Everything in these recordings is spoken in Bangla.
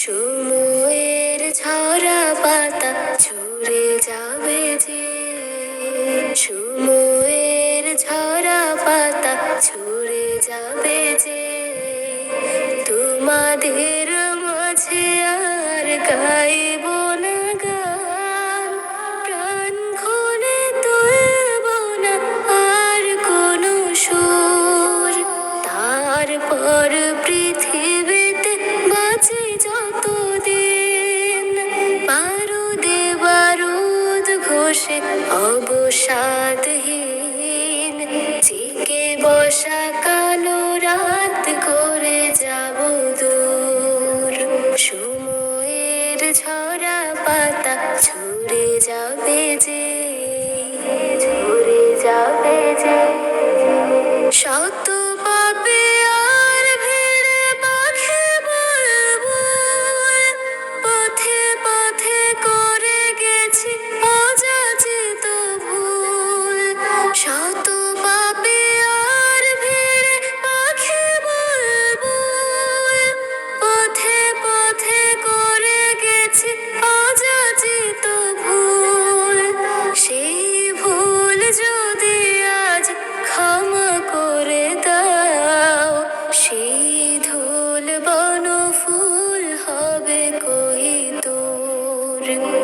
সময়ের ঝরা পাতা ঝরে যাবে যে সময়ের ঝরা পাতা ঝরে যাবে যে তোমাদের মাঝে আর গাইব আর কোনো সুর। তারপর পৃথিবীতে বারুদ অবসাদ জিকে বসা কালো রাত করে যাব দূর। সময়ের ঝরা পাতা ছুড়ে যাবে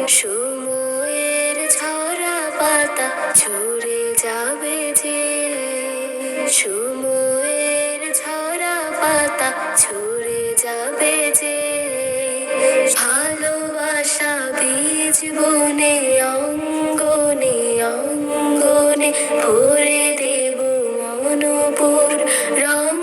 সময়ের ঝরা পাতা ঝরে যাবে যে। সময়ের ঝরা পাতা ঝরে যাবে যে। ভালোবাসা বীজ বনে, অঙ্গনে অঙ্গনে ভরে দেব মনোপুর রঙ্গনে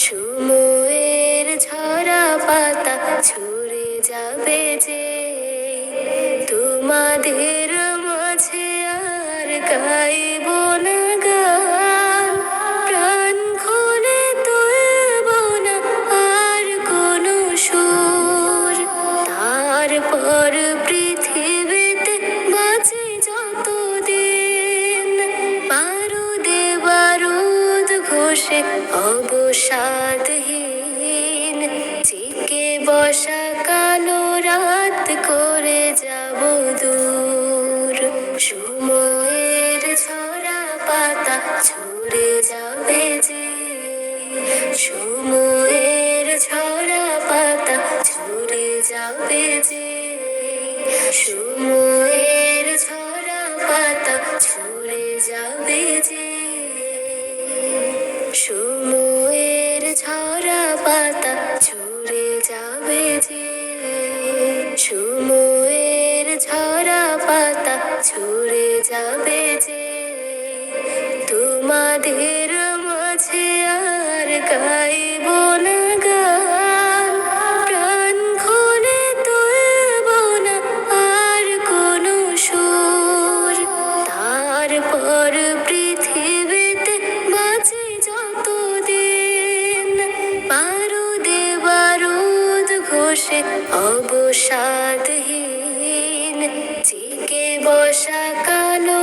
সময়ের ঝরা পাতা ছুড়ে যাবে যে। তোমাদের মাঝে আর গাইব না গান। আর কোনো তারপর পৃথিবীতে ঘষে অবসাদহীন। জিকে বসা কালো রাত করে যাব দূর। সময়ের ঝরা পাতা ছুড়ে যাবে যে। সময়ের ঝরা পাতা ছুড়ে যাবে যে। সময়ের ঝরা পাতা ছুড়ে যাবে যে। সময়ের ঝরা পাতা ছুড়ে যাবে যে। সময়ের ঝরা পাতা ছুড়ে যাবে ঘষে অবসাদহীন জিকে বসা কালো